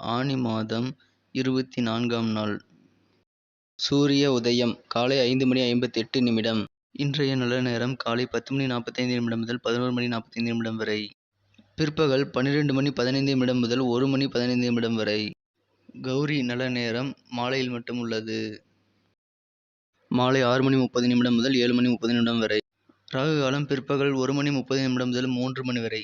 ஆனி மாதம் இருபத்தி நான்காம் நாள். சூரிய உதயம் காலை ஐந்து மணி ஐம்பத்தெட்டு நிமிடம். இன்றைய நல்ல நேரம் காலை பத்து மணி நாற்பத்தைந்து நிமிடம் முதல் பதினோரு மணி நாற்பத்தைந்து நிமிடம் வரை. பிற்பகல் பன்னிரெண்டு மணி பதினைந்து நிமிடம் முதல் ஒரு மணி பதினைந்து நிமிடம் வரை. கௌரி நல்ல நேரம் மாலையில் மட்டும் உள்ளது. மாலை ஆறு மணி முப்பது நிமிடம் முதல் ஏழு மணி முப்பது நிமிடம் வரை. ராகு காலம் பிற்பகல் ஒரு மணி முப்பது நிமிடம் முதல் மூன்று மணி வரை.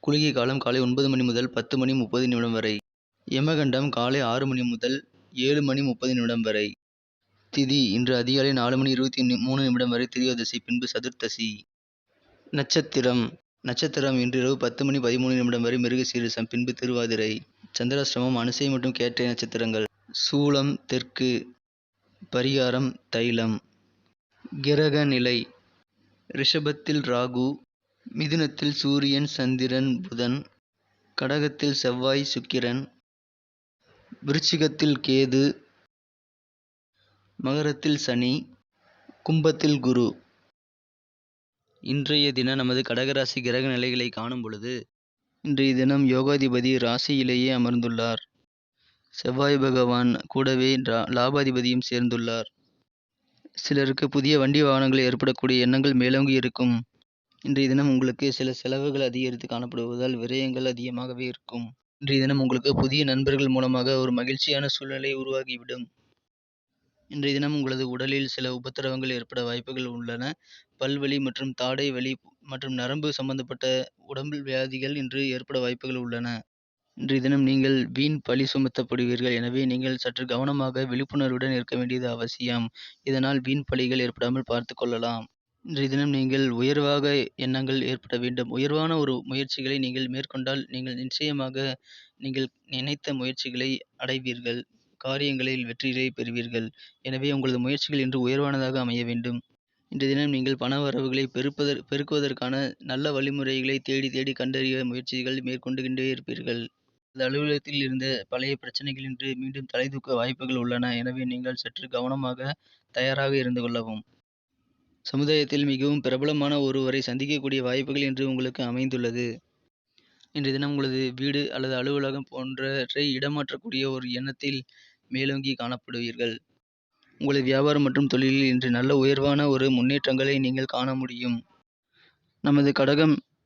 குளிகை காலம் காலை ஒன்பது மணி முதல் பத்து மணி முப்பது நிமிடம் வரை. யமகண்டம் காலை ஆறு மணி முதல் ஏழு மணி முப்பது நிமிடம் வரை. திதி இன்று அதிகாலை நாலு மணி இருபத்தி மூணு நிமிடம் வரை திரியோதசி பின்பு சதுர்த்தசி. நட்சத்திரம் நட்சத்திரம் இன்றிரவு பத்து மணி பதிமூணு நிமிடம் வரை மிருகசீரிஷம் பின்பு திருவாதிரை. சந்திராசிரமம் அனுசை மற்றும் கேட்டை நட்சத்திரங்கள். சூலம் தெற்கு. பரிகாரம் தைலம். கிரக நிலை ரிஷபத்தில் ராகு மிதுனத்தில் சூரியன் சந்திரன் புதன் கடகத்தில் செவ்வாய் சுக்கிரன் விருச்சிகத்தில் கேது மகரத்தில் சனி கும்பத்தில் குரு. இன்றைய தினம் நமது கடகராசி கிரக நிலைகளை காணும் பொழுது இன்றைய தினம் யோகாதிபதி ராசியிலேயே அமர்ந்துள்ளார். செவ்வாய் பகவான் கூடவே லாபாதிபதியும் சேர்ந்துள்ளார். சிலருக்கு புதிய வண்டி வாகனங்கள் ஏற்படக்கூடிய எண்ணங்கள் மேலோங்கி இருக்கும். இன்றைய தினம் உங்களுக்கு சில செலவுகள் அதிகரித்து காணப்படுவதால் விரயங்கள் அதிகமாகவே இருக்கும். இன்றைய தினம் உங்களுக்கு புதிய நண்பர்கள் மூலமாக ஒரு மகிழ்ச்சியான சூழ்நிலை உருவாகிவிடும். இன்றைய தினம் உங்களது உடலில் சில உபத்திரவங்கள் ஏற்பட வாய்ப்புகள் உள்ளன. பல்வலி மற்றும் தாடை வலி மற்றும் நரம்பு சம்பந்தப்பட்ட உடம்பு வியாதிகள் இன்று ஏற்பட வாய்ப்புகள் உள்ளன. இன்றைய தினம் நீங்கள் வீண் பழி சுமத்தப்படுவீர்கள். எனவே நீங்கள் சற்று கவனமாக விழிப்புணர்வுடன் இருக்க வேண்டியது அவசியம். இதனால் வீண் பழிகள் ஏற்படாமல் பார்த்து கொள்ளலாம். இன்றைய தினம் நீங்கள் உயர்வாக எண்ணங்கள் ஏற்பட வேண்டும். உயர்வான ஒரு முயற்சிகளை நீங்கள் மேற்கொண்டால் நீங்கள் நிச்சயமாக நீங்கள் நினைத்த முயற்சிகளை அடைவீர்கள். காரியங்களில் வெற்றிகளை பெறுவீர்கள். எனவே உங்களது முயற்சிகள் இன்று உயர்வானதாக அமைய வேண்டும். இன்றைய தினம் நீங்கள் பண வரவுகளை பெருப்பதற் பெருக்குவதற்கான நல்ல வழிமுறைகளை தேடி தேடி கண்டறிய முயற்சிகள் மேற்கொண்டுகின்றே இருப்பீர்கள். உங்களது அலுவலகத்தில் இருந்த பழைய பிரச்சனைகள் இன்று மீண்டும் தலைதூக்க வாய்ப்புகள் உள்ளன. எனவே நீங்கள் சற்று கவனமாக தயாராக இருந்து கொள்ளவும். சமுதாயத்தில் மிகவும் பிரபலமான ஒருவரை சந்திக்கக்கூடிய வாய்ப்புகள் இன்று உங்களுக்கு அமைந்துள்ளது. இன்றைய தினம் உங்களது வீடு அல்லது அலுவலகம் போன்றவற்றை இடமாற்றக்கூடிய ஒரு எண்ணத்தில் மேலோங்கி காணப்படுவீர்கள். உங்களது வியாபாரம் மற்றும் தொழிலில் இன்று நல்ல உயர்வான ஒரு முன்னேற்றங்களை நீங்கள் காண முடியும். நமது கடகம்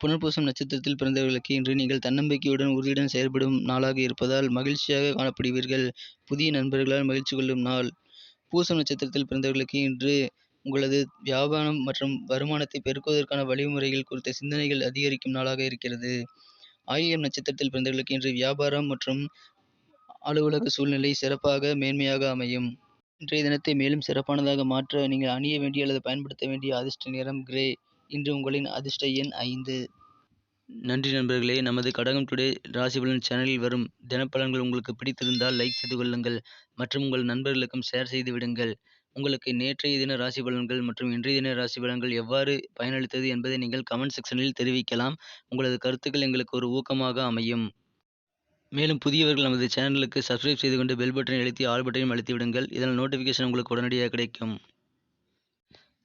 புனர்பூசம் நட்சத்திரத்தில் பிறந்தவர்களுக்கு இன்று நீங்கள் தன்னம்பிக்கையுடன் உறுதியுடன் செயல்படும் நாளாக இருப்பதால் மகிழ்ச்சியாக காணப்படுவீர்கள். புதிய நண்பர்களால் மகிழ்ச்சி கொள்ளும் நாள். பூசம் நட்சத்திரத்தில் பிறந்தவர்களுக்கு இன்று உங்களது வியாபாரம் மற்றும் வருமானத்தை பெருக்குவதற்கான வழிமுறைகள் குறித்த சிந்தனைகள் அதிகரிக்கும் நாளாக இருக்கிறது. ஆயில்யம் நட்சத்திரத்தில் பிறந்தவர்களுக்கு இன்று வியாபாரம் மற்றும் அலுவலக சூழ்நிலை சிறப்பாக மேன்மையாக அமையும். இன்றைய தினத்தை மேலும் சிறப்பானதாக மாற்ற நீங்கள் அணிய வேண்டிய அல்லது பயன்படுத்த வேண்டிய அதிர்ஷ்ட நிறம் கிரே. இன்று உங்களின் அதிர்ஷ்ட எண் ஐந்து. நன்றி நண்பர்களே! நமது கடகம் டுடே ராசி பலன் சேனலில் வரும் தினப்பலன்கள் உங்களுக்கு பிடித்திருந்தால் லைக் செய்து கொள்ளுங்கள் மற்றும் உங்கள் நண்பர்களுக்கும் ஷேர் செய்து விடுங்கள். உங்களுக்கு நேற்றைய தின ராசி பலன்கள் மற்றும் இன்றைய தின ராசி பலன்கள் எவ்வாறு பயனளித்தது என்பதை நீங்கள் கமெண்ட் செக்ஷனில் தெரிவிக்கலாம். உங்களது கருத்துக்கள் எங்களுக்கு ஒரு ஊக்கமாக அமையும். மேலும் புதியவர்கள் நமது சேனலுக்கு சப்ஸ்கிரைப் செய்து கொண்டு பெல் பட்டனை அழுத்தி ஆல் பட்டனையும் அழுத்தி விடுங்கள். இதனால் நோட்டிஃபிகேஷன் உங்களுக்கு உடனடியாக கிடைக்கும்.